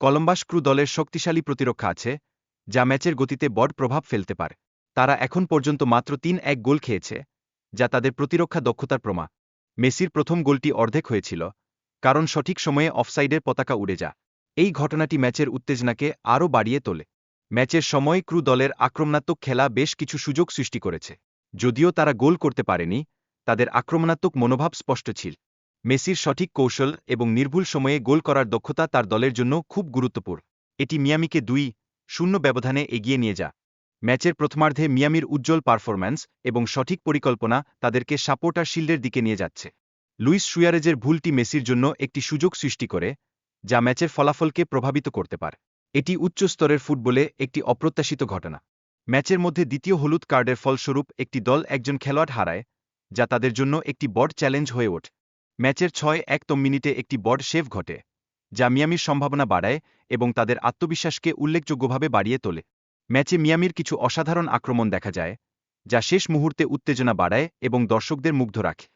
Columbus crew দলের শক্তিশালী প্রতিরক্ষা আছে, যা ম্যাচের গতিতে বড় প্রভাব ফেলতে পারে। তারা এখন পর্যন্ত মাত্র তিন এক গোল খেয়েছে, যা তাদের প্রতিরক্ষা দক্ষতার প্রমা মেসির প্রথম গোলটি অর্ধেক হয়েছিল, কারণ সঠিক সময়ে অফসাইডের পতাকা উড়ে যা এই ঘটনাটি ম্যাচের উত্তেজনাকে আরও বাড়িয়ে তোলে। ম্যাচের সময় ক্রু দলের আক্রমণাত্মক খেলা বেশ কিছু সুযোগ সৃষ্টি করেছে, যদিও তারা গোল করতে পারেনি তাদের আক্রমণাত্মক মনোভাব স্পষ্ট ছিল। মেসির সঠিক কৌশল এবং নির্ভুল সময়ে গোল করার দক্ষতা তার দলের জন্য খুব গুরুত্বপূর্ণ। এটি মিয়ামিকে দুই শূন্য ব্যবধানে এগিয়ে নিয়ে যা ম্যাচের প্রথমার্ধে মিয়ামির উজ্জ্বল পারফরম্যান্স এবং সঠিক পরিকল্পনা তাদেরকে সাপোর্টার শিল্ডের দিকে নিয়ে যাচ্ছে। লুইস সুয়ারেজের ভুলটি মেসির জন্য একটি সুযোগ সৃষ্টি করে, যা ম্যাচের ফলাফলকে প্রভাবিত করতে পারে। এটি উচ্চ স্তরের ফুটবলে একটি অপ্রত্যাশিত ঘটনা। ম্যাচের মধ্যে দ্বিতীয় হলুদ কার্ডের ফলস্বরূপ একটি দল একজন খেলোয়াড় হারায় যা তাদের জন্য একটি বড় চ্যালেঞ্জ হয়ে ওঠে। ম্যাচের ছয় একতম মিনিটে একটি বড় শেভ ঘটে, যা মিয়ামির সম্ভাবনা বাড়ায় এবং তাদের আত্মবিশ্বাসকে উল্লেখযোগ্যভাবে বাড়িয়ে তোলে। ম্যাচে মিয়ামির কিছু অসাধারণ আক্রমণ দেখা যায়, যা শেষ মুহূর্তে উত্তেজনা বাড়ায় এবং দর্শকদের মুগ্ধ রাখে।